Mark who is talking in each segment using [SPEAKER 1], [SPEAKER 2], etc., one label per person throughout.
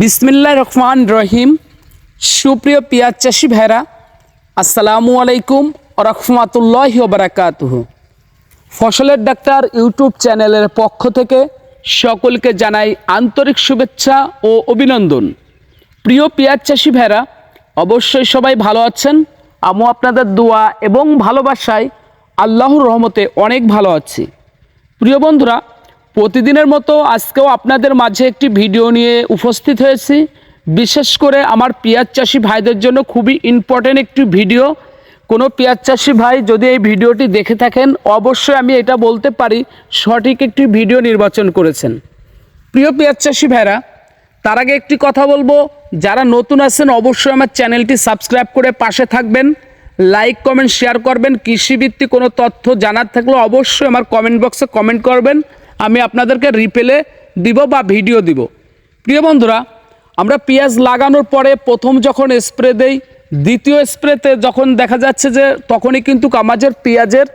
[SPEAKER 1] বিসমিল্লা রহমান রহিম। সুপ্রিয় পিয়াজ চাষি ভাইরা, আসসালামু আলাইকুম রহমাতুল্লাহ বারাকাতুহ। ফসলের ডাক্তার ইউটিউব চ্যানেলের পক্ষ থেকে সকলকে জানাই আন্তরিক শুভেচ্ছা ও অভিনন্দন। প্রিয় পেঁয়াজ চাষি ভাইরা, অবশ্যই সবাই ভালো আছেন। আমিও আপনাদের দোয়া এবং ভালোবাসায় আল্লাহর রহমতে অনেক ভালো আছি। প্রিয় বন্ধুরা প্রতিদিনের মতো আজকেও আপনাদের মাঝে একটি ভিডিও নিয়ে উপস্থিত হয়েছি। বিশেষ করে আমার পেঁয়াজ চাষি ভাইদের জন্য খুবই ইম্পর্টেন্ট একটি ভিডিও। কোনো পেঁয়াজ চাষি ভাই যদি এই ভিডিওটি দেখে থাকেন, অবশ্যই আমি এটা বলতে পারি, সঠিক একটি ভিডিও নির্বাচন করেছেন। প্রিয় পেঁয়াজ চাষি ভাইরা, তার আগে একটি কথা বলব। যারা নতুন আছেন, অবশ্যই আমার চ্যানেলটি সাবস্ক্রাইব করে পাশে থাকবেন। লাইক, কমেন্ট শেয়ার করবেন। কৃষিভিত্তিক কোনো তথ্য জানার থাকলে অবশ্যই আমার কমেন্ট বক্সে কমেন্ট করবেন। আমি আপনাদেরকে রিপেলে দিব বা ভিডিও দিব। প্রিয় বন্ধুরা, আমরা পেঁয়াজ লাগানোর পরে প্রথম যখন স্প্রে দেই, দ্বিতীয় স্প্রেতে যখন দেখা যাচ্ছে যে তখনই কিন্তু আমাদের পেঁয়াজের,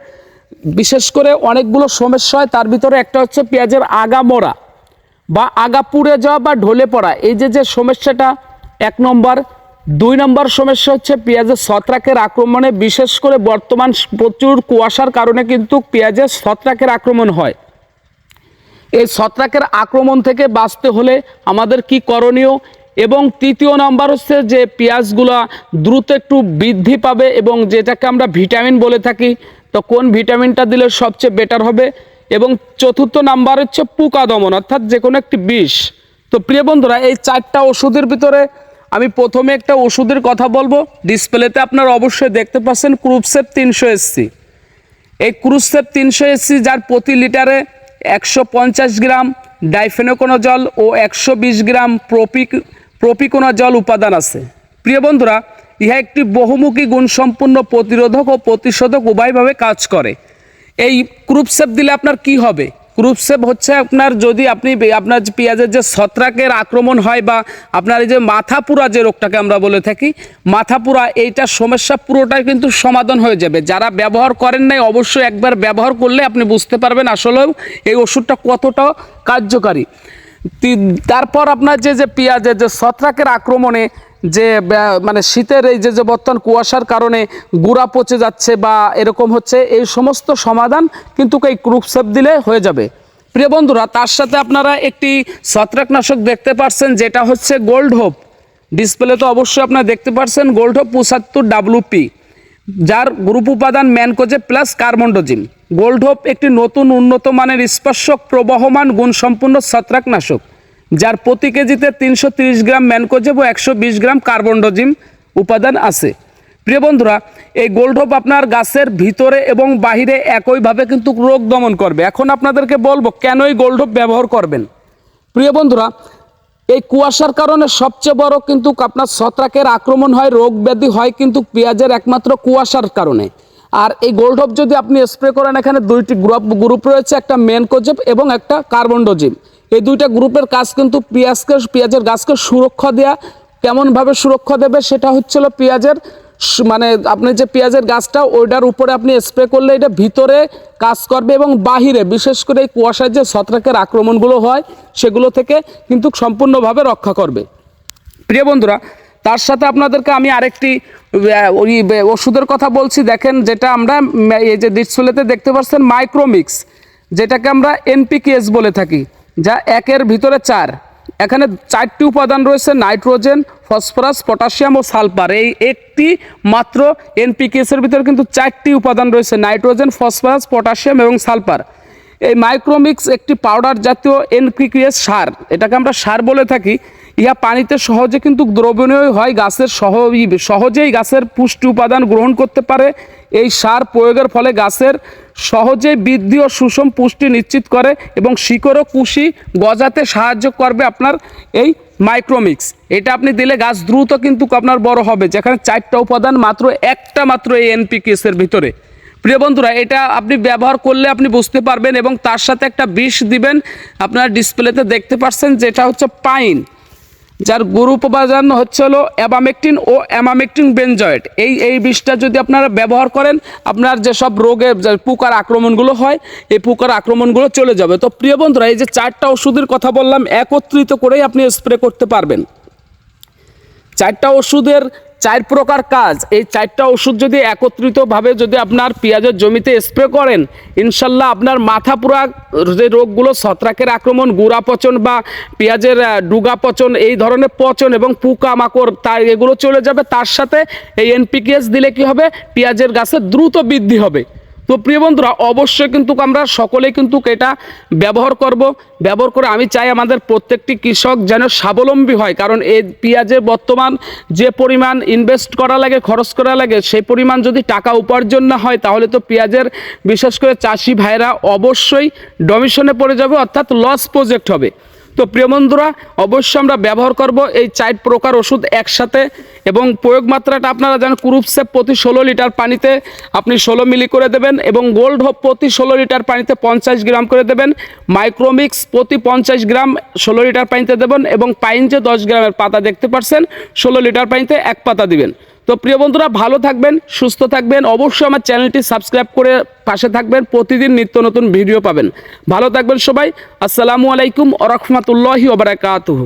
[SPEAKER 1] বিশেষ করে অনেকগুলো সমস্যা হয়, তার ভিতরে একটা হচ্ছে পেঁয়াজের আগা মোড়া বা আগা পুড়ে যাওয়া বা ঢলে পড়া। এই যে যে সমস্যাটা, এক নম্বর। দুই নম্বর সমস্যা হচ্ছে পেঁয়াজের ছত্রাকের আক্রমণে, বিশেষ করে বর্তমান প্রচুর কুয়াশার কারণে কিন্তু পেঁয়াজের ছত্রাকের আক্রমণ হয়। এই ছত্রাকের আক্রমণ থেকে বাঁচতে হলে আমাদের কি করণীয়? এবং তৃতীয় নাম্বার হচ্ছে যে পেঁয়াজগুলা দ্রুত একটু বৃদ্ধি পাবে এবং যেটাকে আমরা ভিটামিন বলে থাকি, তো কোন ভিটামিনটা দিলে সবচেয়ে বেটার হবে? এবং চতুর্থ নাম্বার হচ্ছে পোকা দমন, অর্থাৎ যে কোনো একটি বিষ। তো প্রিয় বন্ধুরা, এই চারটা ওষুধের ভিতরে আমি প্রথমে একটা ওষুধের কথা বলব। ডিসপ্লেতে আপনারা অবশ্যই দেখতে পাচ্ছেন ক্রুপসেপ তিনশো এসসি। এই ক্রুসেপ তিনশো এসসি যার প্রতি লিটারে একশো পঞ্চাশ গ্রাম ডাইফেনোকোনো জল ও একশো বিশ গ্রাম প্রপিক প্রপিকোনো জল উপাদান আছে। প্রিয় বন্ধুরা, ইহা একটি বহুমুখী গুণসম্পন্ন প্রতিরোধক ও প্রতিষেধক উভয়ভাবে কাজ করে। এই ক্রুপসেপ দিলে আপনার কি হবে? ক্রুপসেপ হচ্ছে আপনার যদি আপনি আপনার পেঁয়াজের যে ছত্রাকের আক্রমণ হয় বা আপনার এই যে মাথা পুরা যে রোগটাকে আমরা বলে থাকি মাথা পুরা এইটার সমস্যা পুরোটাই কিন্তু সমাধান হয়ে যাবে। যারা ব্যবহার করেন নাই, অবশ্যই একবার ব্যবহার করলে আপনি বুঝতে পারবেন আসলেও এই ওষুধটা কতটা কার্যকারী। তারপর আপনার যে যে পেঁয়াজের যে ছত্রাকের আক্রমণে যে মানে শীতের এই যে যে বর্তমান কুয়াশার কারণে গুড়া পচে যাচ্ছে বা এরকম হচ্ছে, এই সমস্ত সমাধান কিন্তু এই ক্রুপসেপ দিলে হয়ে যাবে। প্রিয় বন্ধুরা, তার সাথে আপনারা একটি ছত্রাকনাশক দেখতে পাচ্ছেন যেটা হচ্ছে গোল্ড হোপ ডিসপ্লে তো অবশ্যই আপনারা দেখতে পাচ্ছেন গোল্ড হোপ পঁচাত্তর ডাব্লুপি যার গ্রুপ উপাদান mancozeb plus carbendazim Gold Hope একটি নতুন উন্নত মানের স্পর্শক প্রবহমান গুণসম্পন্ন ছত্রাকনাশক। যার প্রতি কেজিতে তিনশো গ্রাম ম্যানকোজেব ও একশো বিশ গ্রাম কার্বনডোজিম উপাদান আছে। প্রিয় বন্ধুরা, এই গোল্ড হোপ আপনার গাছের ভিতরে এবং বাহিরে একইভাবে কিন্তু রোগ দমন করবে। এখন আপনাদেরকে বলব, কেন এই গোল্ড হোপ ব্যবহার করবেন? প্রিয় বন্ধুরা, এই কুয়াশার কারণে সবচেয়ে বড় কিন্তু আপনার ছত্রাকের আক্রমণ হয়, রোগ ব্যাধি হয় কিন্তু পেঁয়াজের একমাত্র কুয়াশার কারণে। আর এই গোল্ড হপ যদি আপনি স্প্রে করেন, এখানে দুইটি গ্রুপ গ্রুপ রয়েছে, একটা মেনকোজেব এবং একটা কার্বনডোজিম এই দুইটা গ্রুপের কাজ কিন্তু পেঁয়াজকে, পেঁয়াজের গাছকে সুরক্ষা দেওয়া কেমনভাবে সুরক্ষা দেবে সেটা হচ্ছিল পেঁয়াজের মানে আপনি যে পেঁয়াজের গাছটা, ওইটার উপরে আপনি স্প্রে করলে এটা ভিতরে কাজ করবে এবং বাহিরে, বিশেষ করে এই কুয়াশার যে ছত্রাকের আক্রমণগুলো হয়, সেগুলো থেকে কিন্তু সম্পূর্ণভাবে রক্ষা করবে। প্রিয় বন্ধুরা তার সাথে আপনাদেরকে আমি আরেকটি ওই ওষুধের কথা বলছি। দেখেন যেটা আমরা এই যে ডিসপ্লেতে দেখতে পাচ্ছেন মাইক্রোমিক্স যেটাকে আমরা এনপিকেএস বলে থাকি, যা একের ভিতরে চার। এখানে চারটি উপাদান রয়েছে, নাইট্রোজেন, ফসফরাস, পটাশিয়াম ও সালফার। এই একটি মাত্র এনপিকেএসের ভিতরে কিন্তু চারটি উপাদান রয়েছে, নাইট্রোজেন, ফসফরাস, পটাশিয়াম এবং সালফার। এই মাইক্রোমিক্স একটি পাউডার জাতীয় এনপিকেএস সার, এটাকে আমরা সার বলে থাকি। ইহা পানিতে সহজে কিন্তু দ্রবণীয় হয়, গাছের সহ সহজেই গাছের পুষ্টি উপাদান গ্রহণ করতে পারে। এই সার প্রয়োগের ফলে গাছের সহজেই বৃদ্ধি ও সুষম পুষ্টি নিশ্চিত করে এবং শিকড় ও কুশি গজাতে সাহায্য করবে আপনার এই মাইক্রোমিক্স এটা আপনি দিলে গাছ দ্রুত কিন্তু আপনার বড় হবে, যেখানে চারটা উপাদান মাত্র, একটা মাত্র এই এনপিকেসের ভিতরে। প্রিয় বন্ধুরা, এটা আপনি ব্যবহার করলে আপনি বুঝতে পারবেন এবং তার সাথে একটা বিষ দিবেন। আপনার ডিসপ্লেতে দেখতে পাচ্ছেন যেটা হচ্ছে পাইন যার গ্রুপ উপাদান হচ্ছে হলো অ্যাবামেকটিন ও অ্যামামেকটিন বেনজয়েড। এই এই বিষটা যদি আপনারা ব্যবহার করেন, আপনার যে সব রোগে পুকার আক্রমণগুলো হয়, এই পোকার আক্রমণগুলো চলে যাবে। তো প্রিয় বন্ধুরা, এই যে চারটা ওষুধের কথা বললাম, একত্রিত করেই আপনি স্প্রে করতে পারবেন। চারটা ওষুধের চার প্রকার কাজ। এই চারটা ওষুধ যদি একত্রিতভাবে যদি আপনার পেঁয়াজের জমিতে স্প্রে করেন, ইনশাল্লাহ আপনার মাথা পুরা যে রোগগুলো ছত্রাকের আক্রমণ, গুড়া পচন বা পেঁয়াজের ডুগা পচন, এই ধরনের পচন এবং পোকা মাকড় তাই এগুলো চলে যাবে। তার সাথে এই এনপিকেএস দিলে কি হবে? পেঁয়াজের গাছে দ্রুত বৃদ্ধি হবে। তো প্রিয় বন্ধুরা, অবশ্যই কিন্তু আমরা সকলেই কিন্তু এটা ব্যবহার করব। ব্যবহার করে আমি চাই আমাদের প্রত্যেকটি কৃষক যেন স্বাবলম্বী হয়, কারণ এই পেঁয়াজের বর্তমান যে পরিমাণ ইনভেস্ট করা লাগে, খরচ করা লাগে, সেই পরিমাণ যদি টাকা উপার্জন না হয়, তাহলে তো পেঁয়াজের বিশেষ করে চাষি ভাইরা অবশ্যই ডমিশনে পড়ে যাবে, অর্থাৎ লস প্রজেক্ট হবে। তো প্রিয় বন্ধুরা, অবশ্যই আমরা ব্যবহার করব এই চার প্রকার ওষুধ একসাথে এবং প্রয়োগ মাত্রাটা আপনারা জানেন কুরুপসেপ প্রতি ষোলো লিটার পানিতে আপনি ষোলো মিলি করে দেবেন এবং গোল্ড হোপ প্রতি ষোলো লিটার পানিতে পঞ্চাশ গ্রাম করে দেবেন। মাইক্রোমিক্স প্রতি পঞ্চাশ গ্রাম ষোলো লিটার পানিতে দেবেন এবং পাইন যে দশ গ্রামের পাতা দেখতে পাচ্ছেন, ষোলো লিটার পানিতে এক পাতা দিবেন। তো প্রিয় বন্ধুরা, ভালো থাকবেন, সুস্থ থাকবেন। অবশ্যই আমার চ্যানেলটি সাবস্ক্রাইব করে পাশে থাকবেন। প্রতিদিন নিত্য নতুন ভিডিও পাবেন। ভালো থাকবেন সবাই। আসসালামু আলাইকুম ওবরাকাতহ ওবরাকাতুহু